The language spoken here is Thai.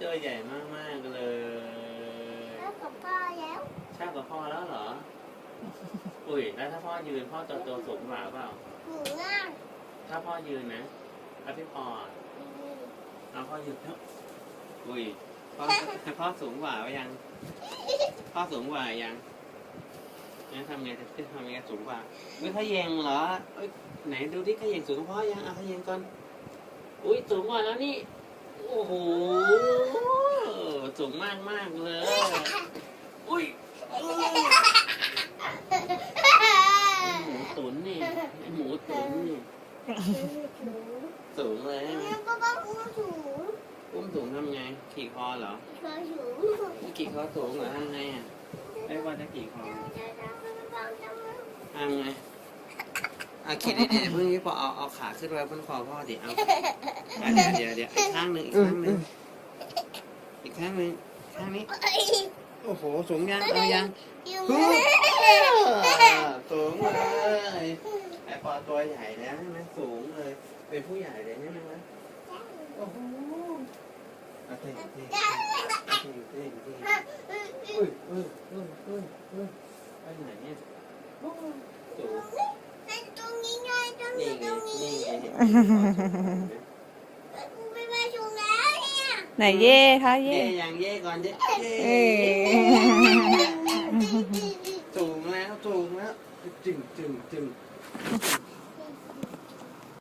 ตัวใหญ่มากๆเลยแล้วกับพ่อแล้วชอบกับพ่อแล้วเหรอ อุ้ยแล้วถ้าพ่อยืนพ่อตัวโตสูงกว่าเปล่า หนูอะถ้าพ่อยืนนะแล้วพี่ปออะเอาพ่อยืนเถอะอุ้ยพ่อพ่อสูงกว่าหรือยัง พ่อสูงกว่ายังงั้นทำไงจะทำไงสูงกว่าไม่ขยงเหรอเอ้ยไหนดูที่ขยงสูงกว่าพ่อยังเอาขยงก่อนอุ้ยสูงกว่าแล้วนี่ โอ้โหสูงมากมากๆเลย อุ้ยเอ้ยหมูตุ๋นนี่ไอ้หมูตุ๋นนี่สูงเลยใช่ไหมแล้วก็ต้องอุ้มถูอุ้มถุงทำไง ขี่คอเหรอเคยถูขี่คอสูงเหรอทำไงอะไม่ว่าจะขี่คอทำไง อะขี่ดีๆเพิ่งนี้พอเอาเอาขาขึ้นไว้บนคอพ่อดิเอาอะเดี๋ยวเดี๋ยวเดี๋ยวอีกข้างหนึ่งอีกข้างหนึ่งอีกข้างหนึ่งข้างนี้ โอ้โหสูงยังเอายังฮึบสูงเลยไอปอตัวใหญ่แล้วใช่ไหมสูงเลย เป็นผู้ใหญ่เลยใช่ไหมวะโอ้โหเอาเท่เท่เท่เท่เท่อุ้ยอุ้ยอุ้ยอุ้ยอุ้ยไปไหนเนี่ยโอ้สูง ตรงนี้ไงตรง นี่ นี้ ไง ตรงนี้ นี่ไงเห็นไหมกูไปมาถูแล้วเนี่ยไหนเย่คะเย่ เย่ยังเย่ก่อนเย่เอ้ยสูงแล้วสูงแล้วจึงจึงจึงจึง